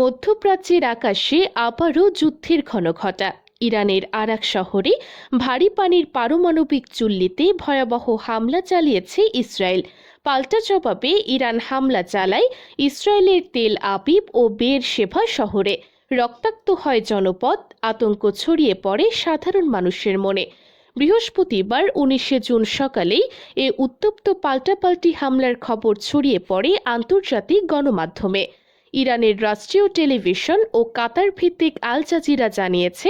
মধ্যপ্রাচ্যের আকাশে আবারও যুদ্ধের ঘনঘটা। ইরানের আরাক শহরে ভারী পানির পারমাণবিক চুল্লিতে ভয়াবহ হামলা চালিয়েছে ইসরায়েল। পাল্টা জবাবে ইরান হামলা চালায় ইসরায়েলের তেল আবিব ও বের সেভা শহরে। রক্তাক্ত হয় জনপদ, আতঙ্ক ছড়িয়ে পড়ে সাধারণ মানুষের মনে। বৃহস্পতিবার উনিশে জুন সকালেই এ উত্তপ্ত পাল্টাপাল্টি হামলার খবর ছড়িয়ে পড়ে আন্তর্জাতিক গণমাধ্যমে। ইরানের রাষ্ট্রীয় টেলিভিশন ও কাতার ভিত্তিক আল জাজিরা জানিয়েছে,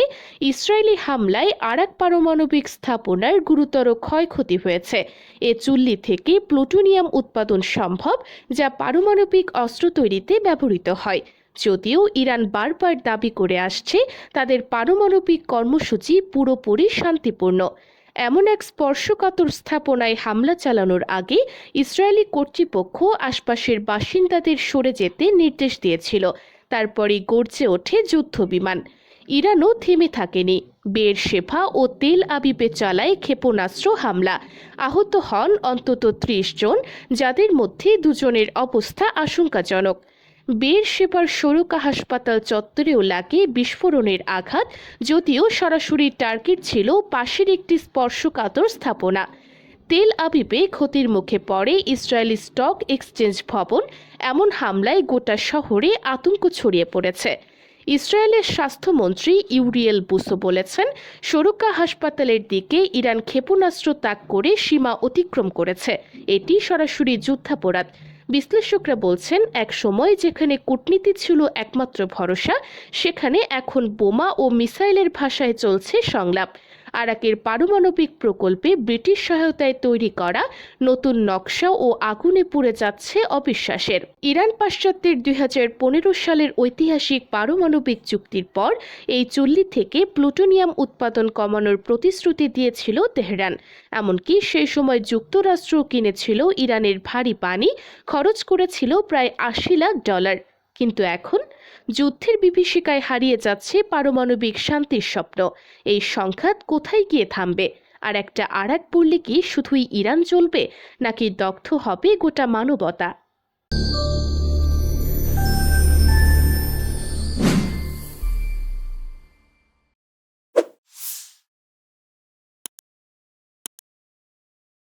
ইসরায়েলি হামলায় আরাক পারমাণবিক স্থাপনার গুরুতর ক্ষয়ক্ষতি হয়েছে। এ চুল্লি থেকে প্লুটোনিয়াম উৎপাদন সম্ভব, যা পারমাণবিক অস্ত্র তৈরিতে ব্যবহৃত হয়। যদিও ইরান বারবার দাবি করে আসছে, তাদের পারমাণবিক কর্মসূচি পুরোপুরি শান্তিপূর্ণ। এমন এক স্পর্শকাতর স্থাপনায় হামলা চালানোর আগে ইসরায়েলি কর্তৃপক্ষ আশপাশের বাসিন্দাদের সরে যেতে নির্দেশ দিয়েছিল। তারপরে গর্জে ওঠে যুদ্ধ বিমান ইরানও থেমে থাকেনি। বের শেফা ও তেল আবিবে চালায় ক্ষেপণাস্ত্র হামলা। আহত হন অন্তত ত্রিশ জন, যাদের মধ্যে দুজনের অবস্থা আশঙ্কাজনক। বের সেবার সরুকা হাসপাতাল চত্বরেও লাগে বিস্ফোরণের আঘাত, যদিও সরাসরি টার্গেট ছিল পাশের একটি স্পর্শকাতর স্থাপনা। তেল আবিবে ক্ষতির মুখে পড়ে ইসরায়েলি স্টক এক্সচেঞ্জ ভবন, এমন হামলায় গোটা শহরে আতঙ্ক ছড়িয়ে পড়েছে। ইসরায়েলের স্বাস্থ্যমন্ত্রী ইউরিয়েল বুসো বলেছেন, সরুকা হাসপাতালের দিকে ইরান ক্ষেপণাস্ত্র তাক করে সীমা অতিক্রম করেছে। এটি সরাসরি যুদ্ধাপরাধ। বিশ্লেষকরা বলছেন, এক সময় যেখানে কূটনীতি ছিল একমাত্র ভরসা, সেখানে এখন বোমা ও মিসাইলের ভাষায় চলছে সংলাপ। আরাকের পারমাণবিক প্রকল্পে ব্রিটিশ সহায়তায় তৈরি করা নতুন নকশা ও আগুনে পুড়ে যাচ্ছে অবিশ্বাসের। ইরান পাশ্চাত্যের দুই হাজার পনেরো সালের ঐতিহাসিক পারমাণবিক চুক্তির পর এই চুল্লি থেকে প্লুটোনিয়াম উৎপাদন কমানোর প্রতিশ্রুতি দিয়েছিল তেহরান। এমনকি সেই সময় যুক্তরাষ্ট্র কিনেছিল ইরানের ভারী পানি, খরচ করেছিল প্রায় আশি লাখ ডলার। কিন্তু এখন যুদ্ধের বিভীষিকায় হারিয়ে যাচ্ছে পারমাণবিক শান্তির স্বপ্ন। এই সংঘাত কোথায় গিয়ে থামবে? আর একটা আরাক পড়লে কি শুধুই ইরান চলবে নাকি দগ্ধ হবে গোটা মানবতা?